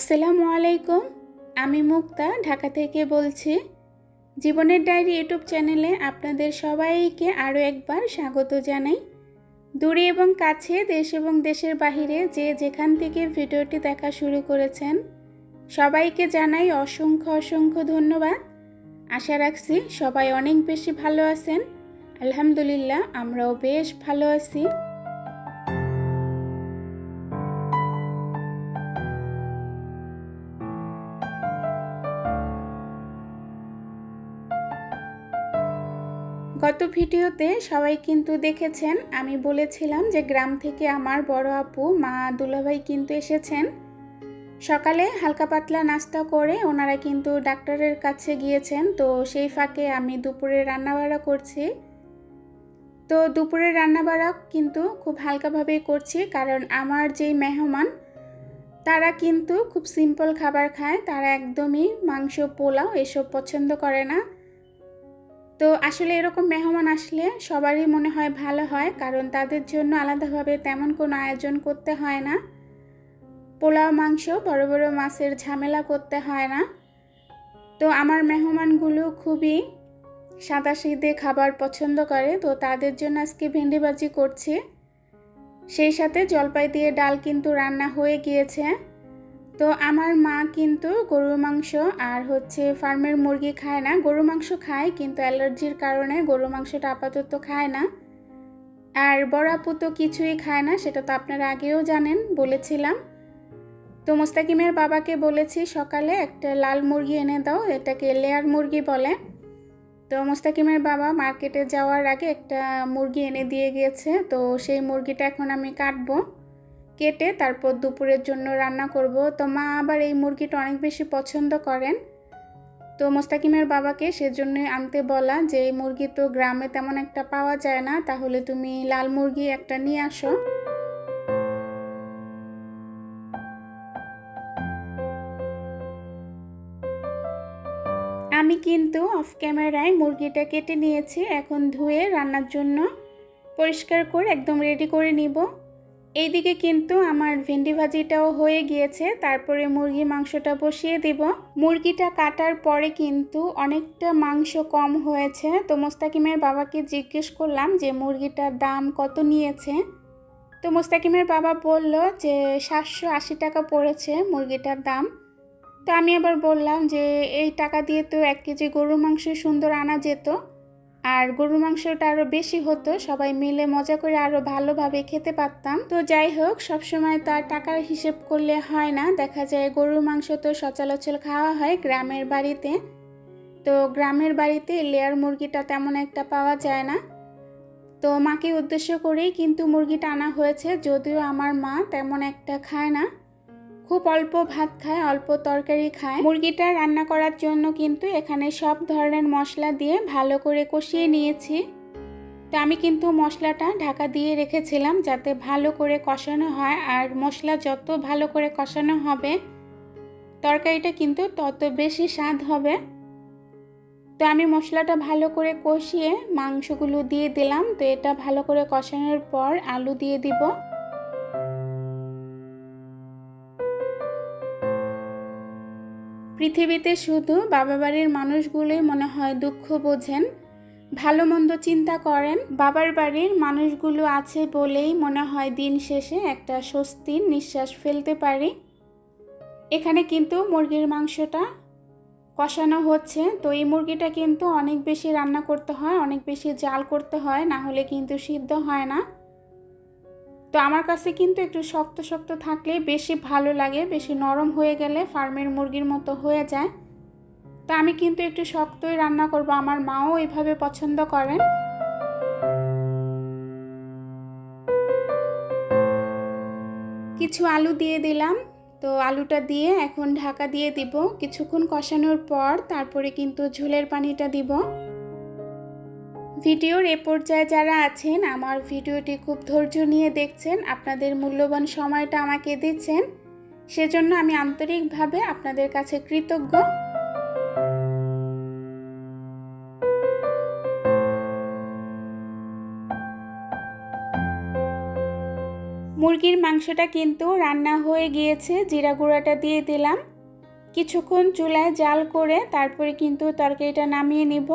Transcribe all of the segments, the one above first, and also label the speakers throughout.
Speaker 1: আসসালামু আলাইকুম। আমি মুক্তা, ঢাকা থেকে বলছি। জীবনের ডায়েরি ইউটিউব চ্যানেলে আপনাদের সবাইকে আরও একবার স্বাগত জানাই। দূরে এবং কাছে, দেশ এবং দেশের বাহিরে যে যেখান থেকে ভিডিওটি দেখা শুরু করেছেন, সবাইকে জানাই অসংখ্য অসংখ্য ধন্যবাদ। আশা রাখছি সবাই অনেক বেশি ভালো আছেন। আলহামদুলিল্লাহ, আমরাও বেশ ভালো আছি। গত ভিডিওতে সবাই কিন্তু দেখেছেন, আমি বলেছিলাম যে গ্রাম থেকে আমার বড় আপু, মা দুলাভাই কিন্তু এসেছেন। সকালে হালকা পাতলা নাস্তা করে ওনারা কিন্তু ডাক্তারের কাছে গিয়েছেন, তো সেই ফাঁকে আমি দুপুরে রান্নাবাড়া করছি। তো দুপুরে রান্নাবাড়া কিন্তু খুব হালকাভাবেই করছি, কারণ আমার যেই মেহমান, তারা কিন্তু খুব সিম্পল খাবার খায়, তারা একদমই মাংস, পোলাও এসব পছন্দ করে না। তো আসলে এরকম মেহমান আসলে সবারই মনে হয় ভালো হয়, কারণ তাদের জন্য আলাদাভাবে তেমন কোনো আয়োজন করতে হয় না। পোলাও, মাংস, বড় বড় মাছের ঝামেলা করতে হয় না। তো আমার মেহমানগুলো খুবই সিদে খাবার পছন্দ করে, তো তাদের জন্য আজকে ভেন্ডিবাজি করছি। সেই সাথে জলপাই দিয়ে ডাল কিন্তু রান্না হয়ে গিয়েছে। তো আমার মা কিন্তু গরুর মাংস আর হচ্ছে ফার্মের মুরগি খায় না। গরুর মাংস খায় কিন্তু অ্যালার্জির কারণে গরুর মাংসটা আপাতত খায় না। আর বড় তো কিছুই খায় না, সেটা তো আপনারা আগেও জানেন, বলেছিলাম। তো মোস্তাকিমের বাবাকে বলেছি, সকালে একটা লাল মুরগি এনে দাও, এটাকে লেয়ার মুরগি বলে। তো মোস্তাকিমের বাবা মার্কেটে যাওয়ার আগে একটা মুরগি এনে দিয়ে গিয়েছে, তো সেই মুরগিটা এখন আমি কাটবো। কেটে তারপর দুপুরের জন্য রান্না করব। তো মা আবার এই মুরগিটা অনেক বেশি পছন্দ করেন। তো মোস্তাকিমের বাবাকে সেজন্য আনতে বলা যে, এই মুরগি তো গ্রামে তেমন একটা পাওয়া যায় না, তাহলে তুমি লাল মুরগি একটা নিয়ে আসো। আমি কিন্তু অফ ক্যামেরায় মুরগিটা কেটে নিয়েছি, এখন ধুয়ে রান্নার জন্য পরিষ্কার করে একদম রেডি করে নিব। এইদিকে কিন্তু আমার ভেন্ডি ভাজিটাও হয়ে গিয়েছে, তারপরে মুরগি মাংসটা বসিয়ে দিব। মুরগিটা কাটার পরে কিন্তু অনেকটা মাংস কম হয়েছে। তো মোস্তাকিমের বাবাকে জিজ্ঞেস করলাম যে, মুরগিটার দাম কত নিয়েছে? তো মোস্তাকিমের বাবা বলল যে, সাতশো আশি টাকা পড়েছে মুরগিটার দাম। তো আমি আবার বললাম যে, এই টাকা দিয়ে তো এক কেজি গরুর মাংস সুন্দর আনা যেত। আর গরুর মাংসটা আরও বেশি হতো, সবাই মিলে মজা করে আরও ভালোভাবে খেতে পারতাম। তো যাই হোক, সবসময় তো আর টাকার হিসেব করলে হয় না। দেখা যায় গরুর মাংস তো সচলাচল খাওয়া হয় গ্রামের বাড়িতে। তো গ্রামের বাড়িতে লেয়ার মুরগিটা তেমন একটা পাওয়া যায় না। তো মাকে উদ্দেশ্য করেই কিন্তু মুরগিটা আনা হয়েছে, যদিও আমার মা তেমন একটা খায় না। খুব অল্প ভাত খায়, অল্প তরকারি খায়। মুরগিটা রান্না করার জন্য কিন্তু এখানে সব ধরনের মশলা দিয়ে ভালো করে কষিয়ে নিয়েছি। তো আমি কিন্তু মশলাটা ঢাকা দিয়ে রেখেছিলাম যাতে ভালো করে কষানো হয় আর মশলা যত ভালো করে কষানো হবে, তরকারিটা কিন্তু তত বেশি স্বাদ হবে। তো আমি মশলাটা ভালো করে কষিয়ে মাংসগুলো দিয়ে দিলাম। তো এটা ভালো করে কষানোর পর আলু দিয়ে দিব। পৃথিবীতে শুধু বাবা বাড়ির মানুষগুলোই মনে হয় দুঃখ বোঝেন ভালো মন্দ চিন্তা করেন। বাবার বাড়ির মানুষগুলো আছে বলেই মনে হয় দিন শেষে একটা স্বস্তির নিঃশ্বাস ফেলতে পারি। এখানে কিন্তু মুরগির মাংসটা কষানো হচ্ছে, তো এই মুরগিটা কিন্তু অনেক বেশি রান্না করতে হয়, অনেক বেশি জাল করতে হয়, না হলে কিন্তু সিদ্ধ হয় না। তো আমার কাছে কিন্তু একটু শক্ত শক্ত থাকলে বেশি ভালো লাগে, বেশি নরম হয়ে গেলে ফার্মের মুরগির মতো হয়ে যায়। তো আমি কিন্তু একটু শক্তই রান্না করব, আমার মাও এইভাবে পছন্দ করেন কিছু আলু দিয়ে দিলাম, তো আলুটা দিয়ে এখন ঢাকা দিয়ে দিব। কিছুক্ষণ কষানোর পর তারপরে কিন্তু ঝোলের পানিটা দিব। ভিডিওর এ পর্যায়ে যারা আছেন, আমার ভিডিওটি খুব ধৈর্য নিয়ে দেখছেন, আপনাদের মূল্যবান সময়টা আমাকে দিচ্ছেন। সেজন্য আমি আন্তরিকভাবে আপনাদের কাছে কৃতজ্ঞ। মুরগির মাংসটা কিন্তু রান্না হয়ে গিয়েছে, জিরা গুঁড়াটা দিয়ে দিলাম। কিছুক্ষণ চুলায় জাল করে তারপরে কিন্তু তরকারিটা নামিয়ে নিব।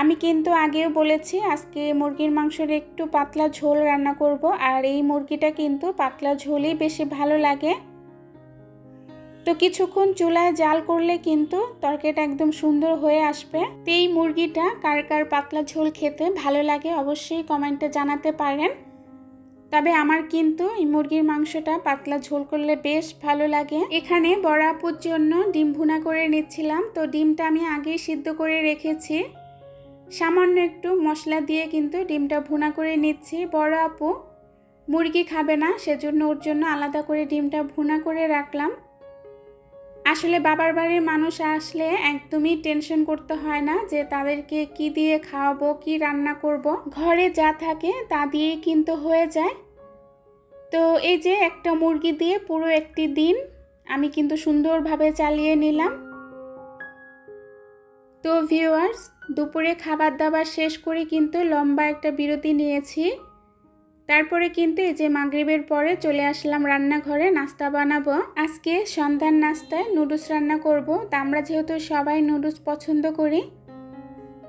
Speaker 1: আমি কিন্তু আগেও বলেছি আজকে মুরগির মাংসের একটু পাতলা ঝোল রান্না করব, আর এই মুরগিটা কিন্তু পাতলা ঝোলই বেশি ভালো লাগে। তো কিছুক্ষণ চুলায় জাল করলে কিন্তু তরকারিটা একদম সুন্দর হয়ে আসবে। তো এই মুরগিটা কার কার পাতলা ঝোল খেতে ভালো লাগে অবশ্যই কমেন্টে জানাতে পারেন। তবে আমার কিন্তু এই মুরগির মাংসটা পাতলা ঝোল করলে বেশ ভালো লাগে। এখানে বড় আপুর জন্য ডিম ভুনা করে নিচ্ছিলাম, তো ডিমটা আমি আগেই সিদ্ধ করে রেখেছি। সামান্য একটু মশলা দিয়ে কিন্তু ডিমটা ভুনা করে নিচ্ছি। বড় আপু মুরগি খাবে না, সেজন্য ওর জন্য আলাদা করে ডিমটা ভুনা করে রাখলাম। আসলে বাবার বাড়ির মানুষ আসলে একদমই টেনশন করতে হয় না যে তাদেরকে কি দিয়ে খাওয়াবো, কি রান্না করব। ঘরে যা থাকে তা দিয়েই কিন্তু হয়ে যায়। তো এই যে একটা মুরগি দিয়ে পুরো একটি দিন আমি কিন্তু সুন্দরভাবে চালিয়ে নিলাম। তো ভিউয়ার্স দুপুরে খাবার দাবার শেষ করে কিন্তু লম্বা একটা বিরতি নিয়েছি। তারপরে কিন্তু এই যে মাগরিবের পরে চলে আসলাম রান্নাঘরে নাস্তা বানাবো। আজকে সন্ধ্যার নাস্তায় নুডলস রান্না করব। তা আমরা যেহেতু সবাই নুডলস পছন্দ করি,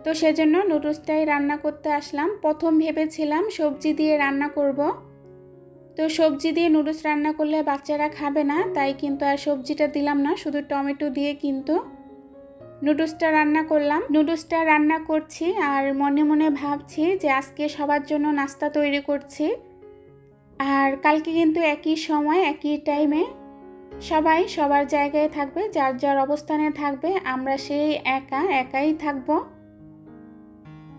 Speaker 1: তো সেজন্য নুডলসটাই রান্না করতে আসলাম। প্রথম ভেবেছিলাম সবজি দিয়ে রান্না করব। তো সবজি দিয়ে নুডলস রান্না করলে বাচ্চারা খাবে না, তাই কিন্তু আর সবজিটা দিলাম না, শুধু টমেটো দিয়ে কিন্তু। নুডলসটা রান্না করলাম। নুডলসটা রান্না করছি আর মনে মনে ভাবছি যে আজকে সবার জন্য নাস্তা তৈরি করছি। আর কালকে কিন্তু একই সময়, একই টাইমে সবাই সবার জায়গায় থাকবে, যার যার অবস্থানে থাকবে, আমরা সেই একা, একাই থাকব।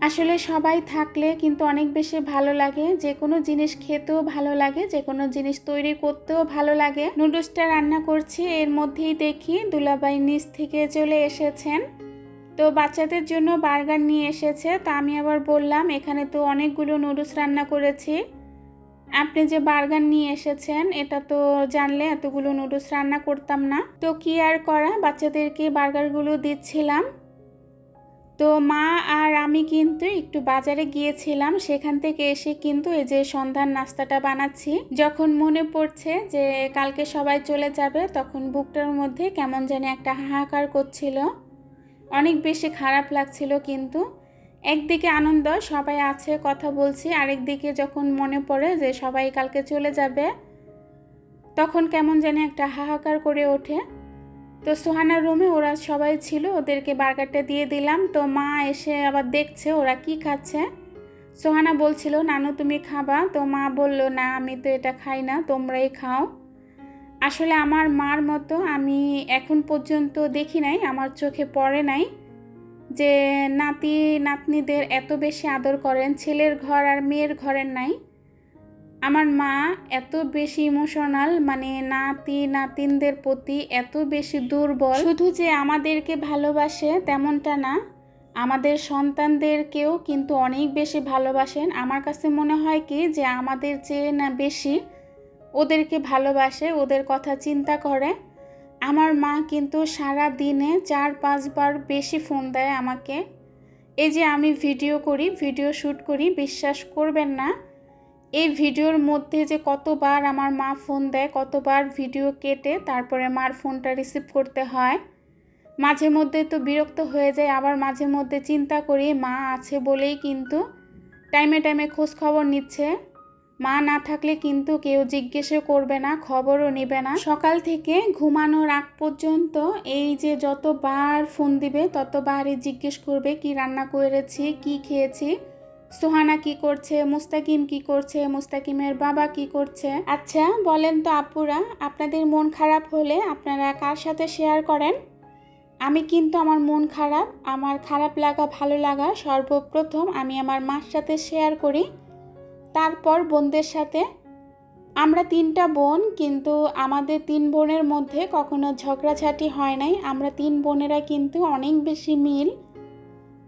Speaker 1: আসলে সবাই থাকলে কিন্তু অনেক বেশি ভালো লাগে। যে কোনো জিনিস খেতেও ভালো লাগে যে কোনো জিনিস তৈরি করতেও ভালো লাগে। নুডলসটা রান্না করছি, এর মধ্যেই দেখি দুলাবাই নিচ থেকে চলে এসেছেন। তো বাচ্চাদের জন্য বার্গার নিয়ে এসেছে, তা আমি আবার বললাম, এখানে তো অনেকগুলো নুডলস রান্না করেছি। আপনি যে বার্গার নিয়ে এসেছেন, এটা তো জানলে এতগুলো নুডলস রান্না করতাম না। তো কি আর করা, বাচ্চাদেরকে বার্গারগুলো দিচ্ছিলাম। তো মা আর আমি কিন্তু একটু বাজারে গিয়েছিলাম। সেখান থেকে এসে কিন্তু এই যে সন্ধ্যার নাস্তাটা বানাচ্ছি। যখন মনে পড়ছে যে কালকে সবাই চলে যাবে, তখন বুকটার মধ্যে কেমন জানি একটা হাহাকার করছিল। অনেক বেশি খারাপ লাগছিল কিন্তু। একদিকে আনন্দ, সবাই আছে, কথা বলছি। আরেকদিকে যখন মনে পড়ে যে সবাই কালকে চলে যাবে, তখন কেমন জানি একটা হাহাকার করে ওঠে। তো সোহানার রুমে ওরা সবাই ছিল, ওদেরকে বার্গারটা দিয়ে দিলাম। তো মা এসে আবার দেখছে ওরা কি খাচ্ছে। সোহানা বলছিল, নানু, তুমি খাবা? তো মা বলল, না, আমি তো এটা খাই না, তোমরাই খাও। আসলে আমার মার মতো আমি এখন পর্যন্ত দেখি নাই, আমার চোখে পড়ে নাই যে নাতি, নাতনিদের এত বেশি আদর করেন, ছেলের ঘর আর মেয়ের ঘরের নাই। আমার মা এত বেশি ইমোশনাল মানে নাতি, নাতিনদের প্রতি এত বেশি দুর্বল। শুধু যে আমাদেরকে ভালোবাসে তেমনটা না, আমাদের সন্তানদেরকেও কিন্তু অনেক বেশি ভালোবাসেন। আমার কাছে মনে হয় কি যে আমাদের চেয়ে না বেশি ওদেরকে ভালোবাসে, ওদের কথা চিন্তা করে। আমার মা কিন্তু সারা দিনে চার, পাঁচবার বেশি ফোন দেয় আমাকে। এই যে আমি ভিডিও করি ভিডিও শ্যুট করি, বিশ্বাস করবেন না এই ভিডিওর মধ্যে যে কতবার আমার মা ফোন দেয়, কতবার ভিডিও কেটে তারপরে মার ফোনটা রিসিভ করতে হয়, মাঝে মধ্যে তো বিরক্ত হয়ে যায়, আবার মাঝে মধ্যে চিন্তা করি মা আছে বলেই কিন্তু টাইমে টাইমে খোঁজ খবর নিচ্ছে। মা না থাকলে কিন্তু কেউ জিজ্ঞেসও করবে না, খবরও নেবে না। সকাল থেকে ঘুমানোর আগ পর্যন্ত এই যে যতবার ফোন দিবে, ততবারই জিজ্ঞেস করবে, কি রান্না করেছি, কি খেয়েছি সোহানা কি করছে? মুস্তাকিম কি করছে? মুস্তাকিমের বাবা কি করছে? আচ্ছা বলেন তো আপুরা, আপনাদের মন খারাপ হলে আপনারা কার সাথে শেয়ার করেন? আমি কিন্তু আমার মন খারাপ, আমার খারাপ লাগা, ভালো লাগা, সর্বপ্রথম আমি আমার মার সাথে শেয়ার করি। তারপর বোনদের সাথে। আমরা তিনটা বোন, কিন্তু আমাদের তিন বোনের মধ্যে কখনো ঝগড়াঝাটি হয় নাই। আমরা তিন বোনেরা কিন্তু অনেক বেশি মিল।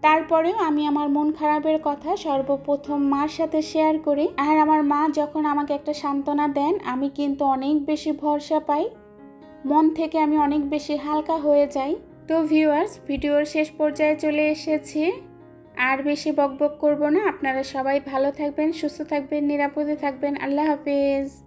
Speaker 1: তারপরেও আমি আমার মন খারাপের কথা সর্বপ্রথম মার সাথে শেয়ার করি। আর আমার মা যখন আমাকে একটা সান্ত্বনা দেন, আমি কিন্তু অনেক বেশি ভরসা পাই। মন থেকে আমি অনেক বেশি হালকা হয়ে যাই। তো ভিউয়ার্স ভিডিওর শেষ পর্যায়ে চলে এসেছি। আর বেশি বকবক করব না। আপনারা সবাই ভালো থাকবেন, সুস্থ থাকবেন, নিরাপদে থাকবেন। আল্লাহ হাফেজ।